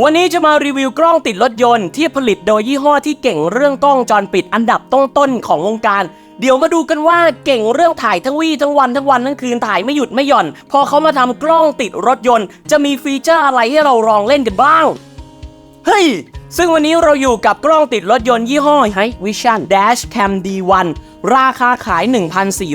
วันนี้จะมารีวิวกล้องติดรถยนต์ที่ผลิตโดยยี่ห้อที่เก่งเรื่องกล้องจรปิดอันดับต้นๆของวงการ เดี๋ยวมาดูกันว่าเก่งเรื่องถ่ายทั้งวี่ทั้งวันทั้งวันทั้งคืนถ่ายไม่หยุดไม่หย่อน พอเขามาทำกล้องติดรถยนต์ จะมีฟีเจอร์อะไรให้เราลองเล่นกันบ้าง เฮ้ย ซึ่งวันนี้เราอยู่กับกล้องติดรถยนต์ยี่ห้อ Hi Vision Dash Cam D1 ราคาขาย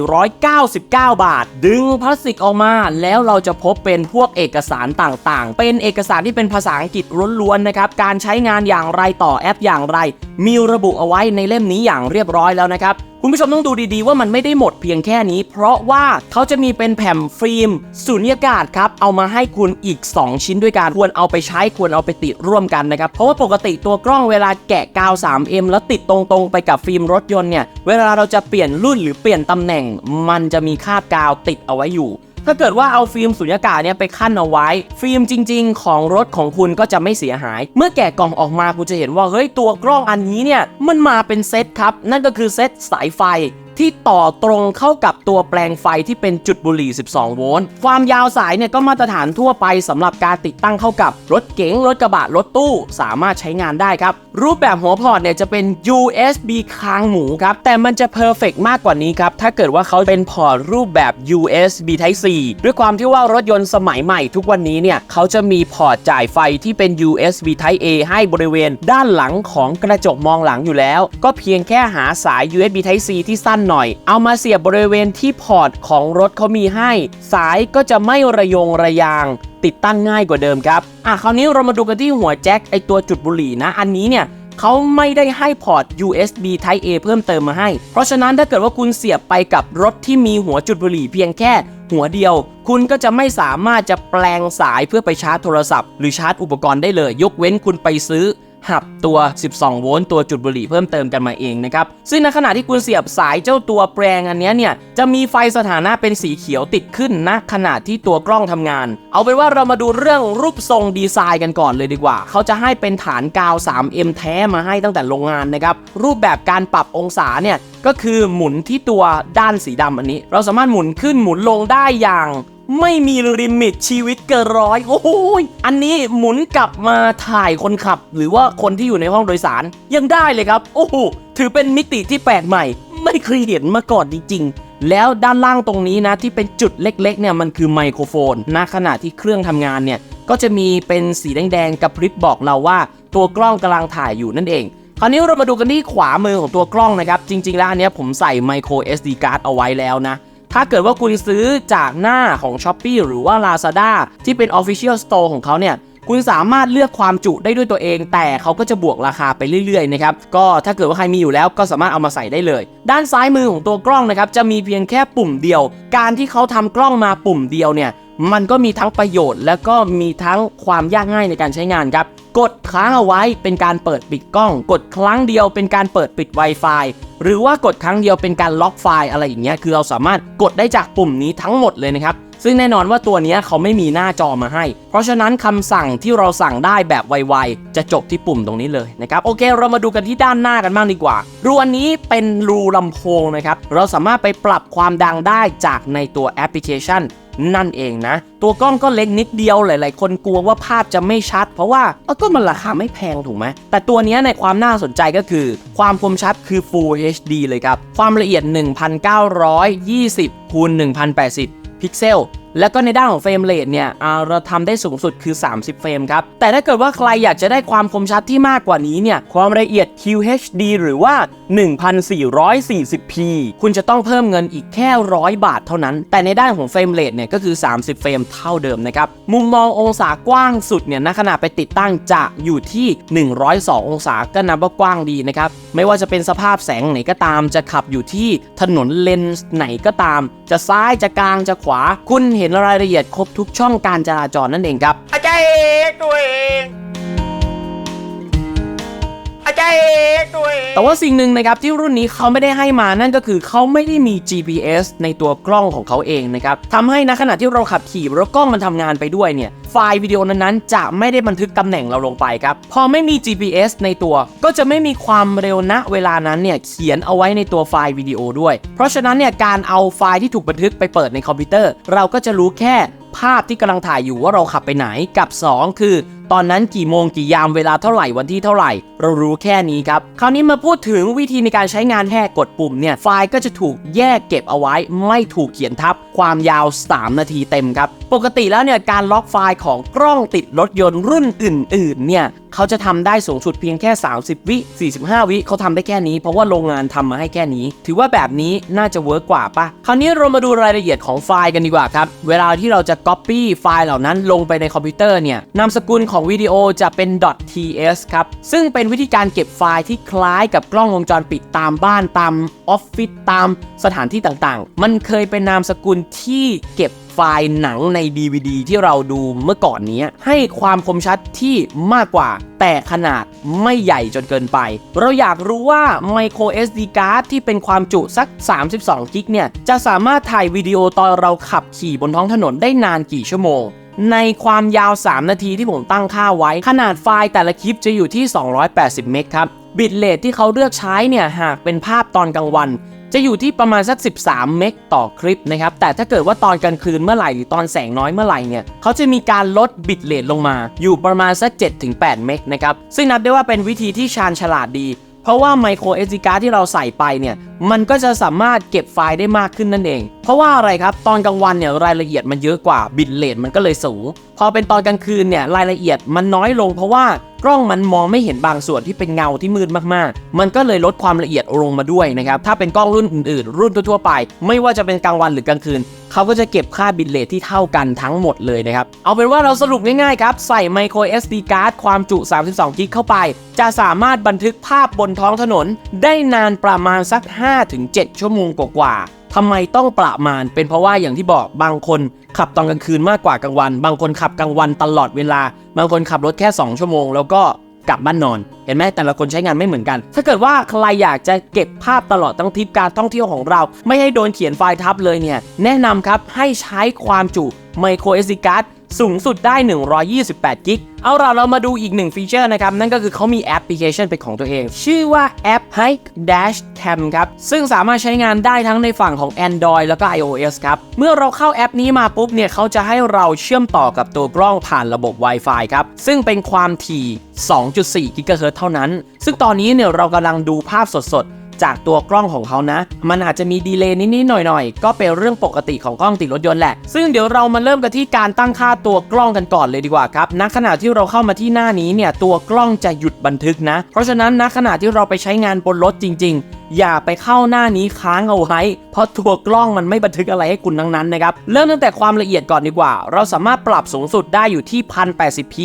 1,499 บาท ดึงพลาสติกออกมา แล้วเราจะพบเป็นพวกเอกสารต่างๆ เป็นเอกสารที่เป็นภาษาอังกฤษล้วนๆนะครับ การใช้งานอย่างไรต่อแอปอย่างไร มีระบุเอาไว้ในเล่มนี้อย่างเรียบร้อยแล้วนะครับ คุณผู้ชมต้องดูดีๆว่ามันไม่ได้หมดเพียงแค่นี้ เพราะว่าเขาจะมีเป็นแผ่นฟิล์มสูญญากาศครับ เอามาให้คุณอีก 2 ชิ้นด้วยกัน ควรเอาไปใช้ ควรเอาไปติดร่วมกันนะครับ เพราะว่าปกติตัวกล้องเวลาแกะกาว 3M แล้วติดตรงๆ ไปกับฟิล์มรถยนต์เนี่ย เวลาเราจะเปลี่ยนรุ่นหรือเปลี่ยนตำแหน่ง มันจะมีคาบกาวติดเอาไว้อยู่ ถ้าเกิดว่าเอาฟิล์มสุญญากาศเนี่ยไปขั้นเอาไว้ ฟิล์มจริง ๆ ของรถของคุณก็จะไม่เสียหาย เมื่อแกะกล่องออกมาคุณจะเห็นว่าเฮ้ยตัวกล้องอันนี้เนี่ยมันมาเป็นเซตครับ นั่นก็คือเซตสายไฟ ที่ต่อตรงเข้ากับตัวแปลงไฟที่เป็นจุดบุหรี่ 12 โวลต์ ความยาวสายเนี่ยก็มาตรฐานทั่วไปสำหรับการติดตั้งเข้ากับรถเก๋ง รถกระบะ รถตู้ สามารถใช้งานได้ครับ รูปแบบหัวพอร์ตเนี่ยจะเป็น USB คางหมูครับ แต่มันจะเพอร์เฟกมากกว่านี้ครับ ถ้าเกิดว่าเขาเป็นพอร์ตรูปแบบ USB Type C ด้วยความที่ว่ารถยนต์สมัยใหม่ทุกวันนี้เนี่ยเขาจะมีพอร์ตจ่ายไฟที่เป็น USB Type A ให้บริเวณ ด้านหลังของกระจกมองหลังอยู่แล้ว ก็เพียงแค่หาสาย USB Type C ที่สั้นหน่อย เอามาเสียบบริเวณที่พอร์ตของรถเขามีให้ สายก็จะไม่ระยงระยาง ติดตั้งง่ายกว่าเดิมครับ อะคราวนี้เรามาดูกันที่หัวแจ็คไอตัวจุดบุหรี่นะ อันนี้เนี่ยเขาไม่ได้ให้พอร์ต USB Type A เพิ่มเติมมาให้ เพราะฉะนั้นถ้าเกิดว่าคุณเสียบไปกับรถที่มีหัวจุดบุหรี่เพียงแค่หัวเดียว คุณก็จะไม่สามารถจะแปลงสายเพื่อไปชาร์จโทรศัพท์ หรือชาร์จอุปกรณ์ได้เลย ยกเว้นคุณไปซื้อ หับตัว 12 โวลต์ตัวจุดบุหรี่เพิ่มเติมกันมาเองนะครับ ซึ่งในขณะที่คุณเสียบสายเจ้าตัวแปลงอันนี้เนี่ย จะมีไฟสถานะเป็นสีเขียวติดขึ้นณขณะที่ตัวกล้องทำงาน เอาเป็นว่าเรามาดูเรื่องรูปทรงดีไซน์กันก่อนเลยดีกว่า เขาจะให้เป็นฐานกาว 3M แท้มาให้ตั้งแต่โรงงานนะครับ รูปแบบการปรับองศาเนี่ยก็คือหมุนที่ตัวด้านสีดำอันนี้ เราสามารถหมุนขึ้นหมุนลงได้อย่าง ไม่มีลิมิตชีวิตเกินร้อยโอ้โหยอันนี้หมุนกลับมาถ่ายคนขับ หรือว่าคนที่อยู่ในห้องโดยสารยังได้เลยครับ โอ้โหถือเป็นมิติที่แปลกใหม่ ไม่เคยเห็นมาก่อนจริงๆ แล้วด้านล่างตรงนี้นะที่เป็นจุดเล็กๆเนี่ยมันคือไมโครโฟนณขณะที่เครื่องทำงานเนี่ยก็จะมีเป็นสีแดงๆกระพริบบอกเราว่า ตัวกล้องกำลังถ่ายอยู่นั่นเองคราวนี้เรามาดูกันที่ขวามือของตัวกล้องนะครับ จริง ๆ แล้วอันนี้ผมใส่ micro SD card เอาไว้แล้วนะ ถ้าเกิดว่าคุณซื้อจากหน้าของ s h อ p e e หรือว่า Lazada ที่เป็น Official Store ของเขาเนี่ยคุณสามารถเลือกความจุได้ด้วยตัวเอง แต่เขาก็จะบวกราคาไปเรื่อยๆนะครับก็ถ้าเกิดว่าใครมีอยู่แล้วก็สามารถเอามาใส่ได้เลย ด้านซ้ายมือของตัวกล้องนะครับจะมีเพียงแค่ปุ่มเดียว การที่เขาทำกล้องมาปุ่มเดียวเนี่ย มันก็มีทั้งประโยชน์ และก็มีทั้งความยากง่ายในการใช้งานครับ กดค้างเอาไว้เป็นการเปิดปิดกล้อง กดครั้งเดียวเป็นการเปิดปิด Wi-Fi หรือว่ากดครั้งเดียวเป็นการล็อกไฟล์อะไรอย่างเงี้ยคือเราสามารถกดได้จากปุ่มนี้ทั้งหมดเลยนะครับ ซึ่งแน่นอนว่าตัวนี้เขาไม่มีหน้าจอมาให้ เพราะฉะนั้นคำสั่งที่เราสั่งได้แบบไวๆ จะจบที่ปุ่มตรงนี้เลยนะครับ โอเค เรามาดูกันที่ด้านหน้ากันบ้างดีกว่า รูอันนี้เป็นรูลำโพงนะครับ เราสามารถไปปรับความดังได้จากในตัวแอปพลิเคชันนั่นเองนะ ตัวกล้องก็เล็กนิดเดียวหลาย ๆ คนกลัวว่าภาพจะไม่ชัด เพราะว่าเอ้าก็มันราคาไม่แพงถูกไหมแต่ตัวนี้ในความน่าสนใจก็คือ ความคมชัดคือ Full HD เลยครับ ความละเอียด 1920คูณ1080 พิกเซล แล้วก็ในด้านของเฟรมเรทเนี่ยเราทำได้สูงสุดคือ 30 เฟรมครับ แต่ถ้าเกิดว่าใครอยากจะได้ความคมชัดที่มากกว่านี้เนี่ย ความละเอียด QHD หรือว่า 1440p คุณจะต้องเพิ่มเงินอีกแค่ 100 บาทเท่านั้น แต่ในด้านของเฟรมเรทเนี่ยก็คือ 30 เฟรมเท่าเดิมนะครับ มุมมององศากว้างสุดเนี่ยณขณะไปติดตั้งจะอยู่ที่ 102 องศาก็นับว่ากว้างดีนะครับ ไม่ว่าจะเป็นสภาพแสงไหนก็ตาม จะขับอยู่ที่ถนนเลนส์ไหนก็ตาม จะซ้ายจะกลางจะขวาคุณเห็นรายละเอียดครบทุกช่องการจราจรนั่นเองครับอาจารย์เอกตัวเอง อาจารย์เอกตัวเองแต่ว่าสิ่งหนึ่งนะครับที่รุ่นนี้เขาไม่ได้ให้มานั่นก็คือเขาไม่ได้มี GPS ในตัวกล้องของเขาเองนะครับทำให้ณขณะที่เราขับขี่รถกล้องมันทำงานไปด้วยเนี่ยไฟล์วิดีโอนั้นๆ จะไม่ได้บันทึกตำแหน่งเราลงไปครับพอไม่มี GPS ในตัวก็จะไม่มีความเร็วณเวลานั้นเนี่ยเขียนเอาไว้ในตัวไฟล์วิดีโอด้วย เพราะฉะนั้นเนี่ยการเอาไฟล์ที่ถูกบันทึกไปเปิดในคอมพิวเตอร์ เราก็จะรู้แค่ ภาพที่กำลังถ่ายอยู่ว่าเราขับไปไหนกับ 2 คือ ตอนนั้นกี่โมงกี่ยามเวลาเท่าไหร่วันที่เท่าไหร่ เรารู้แค่นี้ครับ คราวนี้มาพูดถึงวิธีในการใช้งานแค่กดปุ่มเนี่ยไฟล์ก็จะถูกแยกเก็บเอาไว้ ไม่ถูกเขียนทับ ความยาว 3 นาทีเต็มครับ ปกติแล้วเนี่ยการล็อกไฟล์ของกล้องติดรถยนต์รุ่นอื่นๆเนี่ยเขาจะทำได้สูงสุดเพียงแค่ 30 วิ 45 วิเขาทำได้แค่นี้ เพราะว่าโรงงานทำมาให้แค่นี้ ถือว่าแบบนี้น่าจะเวิร์กกว่าปะคราวนี้เรามาดูรายละเอียดของไฟล์กันดีกว่าครับ เวลาที่เราจะ Copy ไฟล์เหล่านั้นลงไปในคอมพิวเตอร์เนี่ยนามสกุลของวิดีโอจะเป็น .ts ครับ ซึ่งเป็นวิธีการเก็บไฟล์ที่คล้ายกับกล้องวงจรปิดตามบ้านตามออฟฟิศตามสถานที่ต่างๆ มันเคยเป็นนามสกุลที่เก็บ ไฟล์หนังใน DVD ที่เราดูเมื่อก่อนนี้ ให้ความคมชัดที่มากกว่า แต่ขนาดไม่ใหญ่จนเกินไป เราอยากรู้ว่า micro SD card ที่เป็นความจุสัก 32 กิกเนี่ย จะสามารถถ่ายวิดีโอตอนเราขับขี่บนท้องถนนได้นานกี่ชั่วโมงในความยาว 3 นาทีที่ผมตั้งค่าไว้ ขนาดไฟล์แต่ละคลิปจะอยู่ที่ 280 เมกครับ บิตเรทที่เขาเลือกใช้เนี่ย หากเป็นภาพตอนกลางวัน จะอยู่ที่ประมาณสัก 13 เมกต่อคลิปนะครับ แต่ถ้าเกิดว่าตอนกลางคืนเมื่อไหร่หรือตอนแสงน้อยเมื่อไหร่เนี่ยเขาจะมีการลดบิตเรทลงมา อยู่ประมาณสัก 7-8 เมกนะครับ ซึ่งนับได้ว่าเป็นวิธีที่ชาญฉลาดดี เพราะว่า micro SD card ที่เราใส่ไปเนี่ยมันก็จะสามารถเก็บไฟล์ได้มากขึ้นนั่นเอง เพราะว่าอะไรครับ ตอนกลางวันเนี่ยรายละเอียดมันเยอะกว่าบิตเรทมันก็เลยสูง พอเป็นตอนกลางคืนเนี่ยรายละเอียดมันน้อยลง เพราะว่ากล้องมันมองไม่เห็นบางส่วนที่เป็นเงาที่มืดมากๆ มันก็เลยลดความละเอียดลงมาด้วยนะครับ ถ้าเป็นกล้องรุ่นอื่นๆ รุ่นทั่วๆไป ไม่ว่าจะเป็นกลางวันหรือกลางคืน เขาก็จะเก็บค่าบิตเรทที่เท่ากันทั้งหมดเลยนะครับ เอาเป็นว่าเราสรุปง่ายๆครับ ใส่ micro SD card ความจุ 32 กิกเข้าไป จะสามารถบันทึกภาพบนท้องถนน ได้นานประมาณสัก 5-7 ชั่วโมงกว่าๆทำไมต้องประมาณ เป็นเพราะว่าอย่างที่บอกบางคนขับตอนกลางคืนมากกว่ากลางวัน บางคนขับกลางวันตลอดเวลา บางคนขับรถแค่ 2 ชั่วโมง แล้วก็ กลับบ้านนอน เห็นไหมแต่ละคนใช้งานไม่เหมือนกัน ถ้าเกิดว่าใครอยากจะเก็บภาพตลอดทั้งทริปการท่องเที่ยวของเรา ไม่ให้โดนเขียนไฟล์ทับเลยเนี่ยแนะนำครับให้ใช้ความจุ micro SD card สู สูงสุดได้ 128 กิก เอาล่ะเรามาดูอีกหนึ่งฟีเจอร์นะครับ นั่นก็คือเขามีแอปพลิเคชันเป็นของตัวเอง ชื่อว่าแอป Hike Dash Cam ครับ ซึ่งสามารถใช้งานได้ทั้งในฝั่งของ Android แล้วก็ iOS ครับ เมื่อเราเข้าแอปนี้มาปุ๊บเนี่ยเขาจะให้เราเชื่อมต่อกับตัวกล้องผ่านระบบ Wi-Fi ครับ ซึ่งเป็นความถี่ 2.4 กิกะเฮิรตซ์เท่านั้น ซึ่งตอนนี้เนี่ยเรากำลังดูภาพสดๆ จากตัวกล้องของเขานะ มันอาจจะมีดีเลย์นิดๆหน่อยๆ ก็เป็นเรื่องปกติของกล้องติดรถยนต์แหละ ซึ่งเดี๋ยวเรามาเริ่มกันที่การตั้งค่าตัวกล้องกันก่อนเลยดีกว่าครับณขณะที่เราเข้ามาที่หน้านี้เนี่ยตัวกล้องจะหยุดบันทึกนะ เพราะฉะนั้นณขณะที่เราไปใช้งานบนรถจริง ๆอย่าไปเข้าหน้านี้ค้างเอาไว้ เพราะตัวกล้องมันไม่บันทึกอะไรให้คุณทั้งนั้นนะครับ เริ่มตั้งแต่ความละเอียดก่อนดีกว่า เราสามารถปรับสูงสุดได้อยู่ที่ 1080p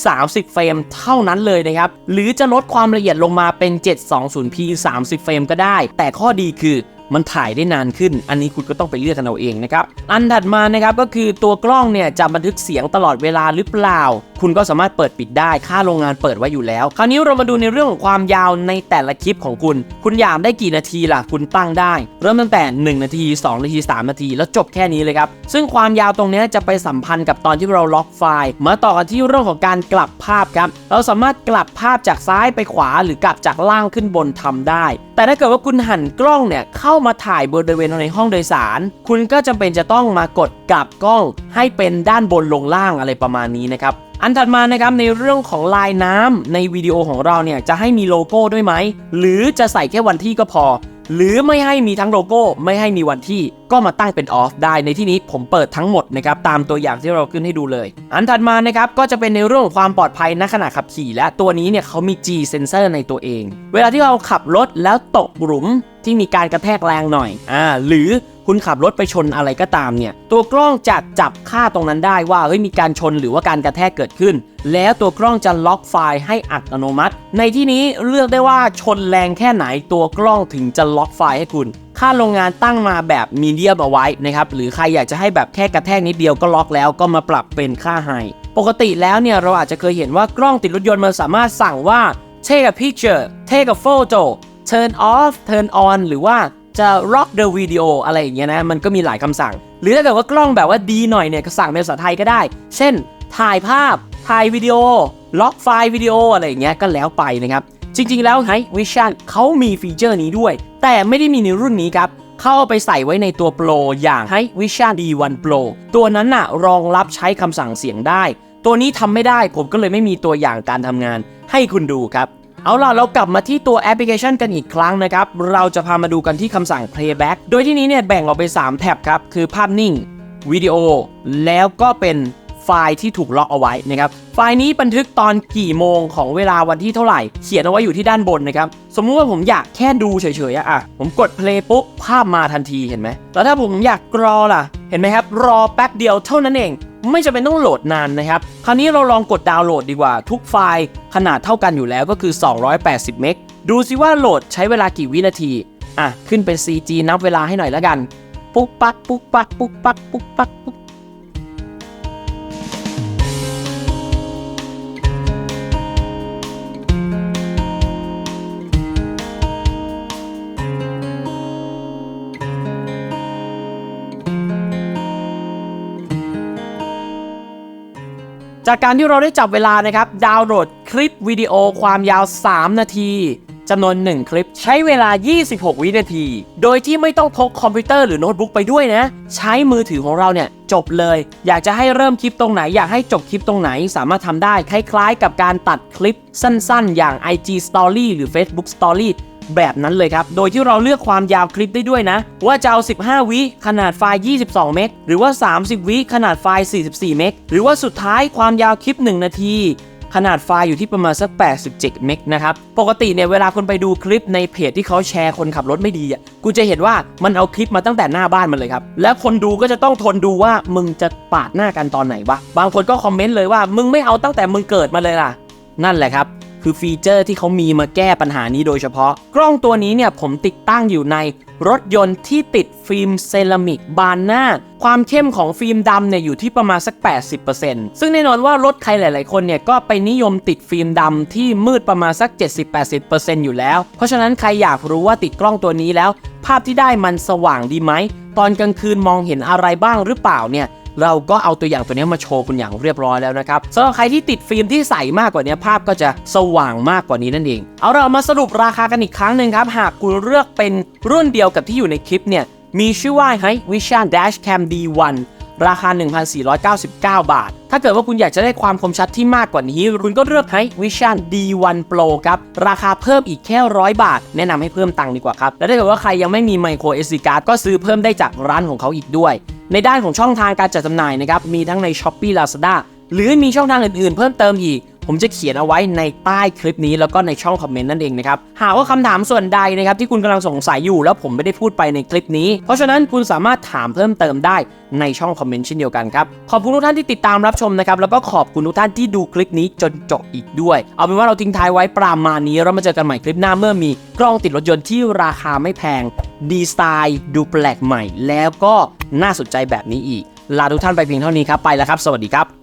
30 เฟรมเท่านั้นเลยนะครับ หรือจะลดความละเอียดลงมาเป็น 720p 30 เฟรมก็ได้ แต่ข้อดีคือ มันถ่ายได้นานขึ้น อันนี้คุณก็ต้องไปเลือกกันเอาเองนะครับ อันถัดมานะครับก็คือตัวกล้องเนี่ยจะบันทึกเสียงตลอดเวลาหรือเปล่า คุณก็สามารถเปิดปิดได้ ค่าโรงงานเปิดไว้อยู่แล้ว คราวนี้เรามาดูในเรื่องของความยาวในแต่ละคลิปของคุณ คุณอยากได้กี่นาทีล่ะ คุณตั้งได้ เริ่มตั้งแต่ 1 นาที 2 นาที 3 นาที แล้วจบแค่นี้เลยครับ ซึ่งความยาวตรงนี้จะไปสัมพันธ์กับตอนที่เราล็อกไฟล์ มาต่อกันที่เรื่องของการกลับภาพครับ เราสามารถกลับภาพจากซ้ายไปขวา หรือ กลับจากล่างขึ้นบนทำได้ แต่ถ้าเกิดว่าคุณหันกล้องเนี่ยเข้ามาถ่ายบริเวณในห้องโดยสาร คุณก็จำเป็นจะต้องมากดกลับกล้องให้เป็นด้านบนลงล่างอะไรประมาณนี้นะครับอันถัดมานะครับในเรื่องของลายน้ำในวิดีโอของเราเนี่ยจะให้มีโลโก้ด้วยไหม หรือจะใส่แค่วันที่ก็พอ หรือไม่ให้มีทั้งโลโก้ไม่ให้มีวันที่ก็มาตั้งเป็นออฟได้ในที่นี้ผมเปิดทั้งหมดนะครับตามตัวอย่างที่เราขึ้นให้ดูเลย อันถัดมานะครับก็จะเป็นในเรื่องของความปลอดภัยณขณะขับขี่และตัวนี้เนี่ยเขามี G sensor ในตัวเอง เวลาที่เราขับรถแล้วตกหลุม ที่มีการกระแทกแรงหน่อยอ่าหรือคุณขับรถไปชนอะไรก็ตามเนี่ย ตัวกล้องจะจับค่าตรงนั้นได้ว่าเฮ้ยมีการชนหรือว่าการกระแทกเกิดขึ้น แล้วตัวกล้องจะล็อกไฟล์ให้อัตโนมัติ ในที่นี้เลือกได้ว่าชนแรงแค่ไหนตัวกล้องถึงจะล็อกไฟล์ให้คุณ ค่าโรงงานตั้งมาแบบมีเดียมเอาไว้นะครับหรือใครอยากจะให้แบบแค่กระแทกนิดเดียวก็ล็อกแล้วก็มาปรับเป็นค่าไฮปกติแล้วเนี่ยเราอาจจะเคยเห็นว่ากล้องติดรถยนต์มันสามารถสั่งว่า take a picture take a photo turn off turn on หรือว่าจะ rock the video อะไรอย่างเงี้ยนะ มันก็มีหลายคำสั่ง หรือถ้าเกิดว่ากล้องแบบว่าดีหน่อยเนี่ยก็สั่งเป็นภาษาไทยก็ได้ เช่น ถ่ายภาพ ถ่ายวิดีโอ ล็อกไฟล์วิดีโออะไรอย่างเงี้ยก็แล้วไปนะครับ จริงๆแล้ว High Vision เขามีฟีเจอร์นี้ด้วย แต่ไม่ได้มีในรุ่นนี้ครับ เข้าเอาไปใส่ไว้ในตัว Pro อย่าง High Vision D1 Pro ตัวนั้นน่ะรองรับใช้คำสั่งเสียงได้ ตัวนี้ทำไม่ได้ผมก็เลยไม่มีตัวอย่างการทำงาน ให้คุณดูครับ เอาล่ะ เรากลับมาที่ตัวแอปพลิเคชันกันอีกครั้งนะครับ เราจะพามาดูกันที่คำสั่ง playback โดยที่นี้เนี่ยแบ่งออกไป3แท็บครับ คือภาพนิ่ง วิดีโอ แล้วก็เป็นไฟล์ที่ถูกล็อกเอาไว้นะครับ ไฟล์นี้บันทึกตอนกี่โมงของเวลาวันที่เท่าไหร่ เขียนเอาไว้อยู่ที่ด้านบนนะครับ สมมุติว่าผมอยากแค่ดูเฉยๆอะผมกด play ปุ๊บภาพมาทันทีเห็นไหม แล้วถ้าผมอยากรอล่ะ เห็นไหมครับ รอแป๊บเดียวเท่านั้นเอง ไม่จำเป็นต้องโหลดนานนะครับ คราวนี้เราลองกดดาวน์โหลดดีกว่า ทุกไฟล์ขนาดเท่ากันอยู่แล้วก็คือ 280 เมก ดูซิว่าโหลดใช้เวลากี่วินาที อะ ขึ้นเป็น CG นับเวลาให้หน่อยแล้วกัน ปุ๊กปักปุ๊กปักปุ๊กปักปุ๊กปักปุ๊ก จากการที่เราได้จับเวลานะครับ ดาวน์โหลดคลิปวิดีโอความยาว 3 นาทีจำนวน 1 คลิปใช้เวลา 26 วินาที โดยที่ไม่ต้องพกคอมพิวเตอร์หรือโน้ตบุ๊กไปด้วยนะ ใช้มือถือของเราเนี่ย จบเลย อยากจะให้เริ่มคลิปตรงไหน อยากให้จบคลิปตรงไหน สามารถทำได้ คล้ายๆ กับการตัดคลิปสั้นๆ อย่าง IG Story หรือ Facebook Story แบบนั้นเลยครับ โดยที่เราเลือกความยาวคลิปได้ด้วยนะ ว่าจะเอา 15 วิขนาดไฟล์ 22 เมกหรือว่า 30 วิขนาดไฟล์ 44 เมกหรือว่าสุดท้ายความยาวคลิป 1 นาทีขนาดไฟล์อยู่ที่ประมาณสัก 87 เมกนะครับ ปกติเนี่ยเวลาคนไปดูคลิปในเพจที่เขาแชร์คนขับรถไม่ดีอะ กูจะเห็นว่ามันเอาคลิปมาตั้งแต่หน้าบ้านมันเลยครับ และคนดูก็จะต้องทนดูว่ามึงจะปาดหน้ากันตอนไหนวะ บางคนก็คอมเมนต์เลยว่ามึงไม่เอาตั้งแต่มึงเกิดมาเลยล่ะ นั่นแหละครับ คือฟีเจอร์ที่เขามีมาแก้ปัญหานี้โดยเฉพาะ กล้องตัวนี้เนี่ยผมติดตั้งอยู่ในรถยนต์ที่ติดฟิล์มเซรามิกบานหน้า ความเข้มของฟิล์มดำเนี่ยอยู่ที่ประมาณสัก 80%ซึ่งแน่นอนว่ารถใครหลาย ๆ คนเนี่ยก็ไปนิยมติดฟิล์มดำที่มืดประมาณสัก 70-80%อยู่แล้ว เพราะฉะนั้นใครอยากรู้ว่าติดกล้องตัวนี้แล้ว ภาพที่ได้มันสว่างดีไหม ตอนกลางคืนมองเห็นอะไรบ้างหรือเปล่าเนี่ย เราก็เอาตัวอย่างตัวนี้มาโชว์คุณอย่างเรียบร้อยแล้วนะครับสำหรับใครที่ติดฟิล์มที่ใสมากกว่านี้ภาพก็จะสว่างมากกว่านี้นั่นเอง เอาเรามาสรุปราคากันอีกครั้งหนึ่งครับ หากคุณเลือกเป็นรุ่นเดียวกับที่อยู่ในคลิปเนี่ย มีชื่อว่า Hi Vision Dash Cam D1 ราคา 1,499 บาท ถ้าเกิดว่าคุณอยากจะได้ความคมชัดที่มากกว่านี้ คุณก็เลือก Hi Vision D1 Pro ครับ ราคาเพิ่มอีกแค่ร้อยบาท แนะนำให้เพิ่มตังค์ดีกว่าครับ และถ้าเกิดว่าใครยังไม่มี Micro SD card ก็ซื้อเพิ่มได้จากร้านของเขาอีกด้วย ในด้านของช่องทางการจัดจำหน่ายนะครับมีทั้งใน Shopee Lazada หรือมีช่องทางอื่นๆ เพิ่มเติมอีก ผมจะเขียนเอาไว้ในใต้คลิปนี้แล้วก็ในช่องคอมเมนต์นั่นเองนะครับ หากว่าคำถามส่วนใดนะครับที่คุณกำลังสงสัยอยู่แล้วผมไม่ได้พูดไปในคลิปนี้ เพราะฉะนั้นคุณสามารถถามเพิ่มเติมได้ในช่องคอมเมนต์เช่นเดียวกันครับ ขอบคุณทุกท่านที่ติดตามรับชมนะครับ แล้วก็ขอบคุณทุกท่านที่ดูคลิปนี้จนจบอีกด้วย เอาเป็นว่าเราทิ้งท้ายไว้ประมาณนี้เรามาเจอกันใหม่คลิปหน้าเมื่อมีกล้องติดรถยนต์ที่ราคาไม่แพง ดีไซน์ดูแปลกใหม่ แล้วก็ น่าสนใจแบบนี้อีก ลาทุกท่านไปเพียงเท่านี้ครับ ไปแล้วครับ สวัสดีครับ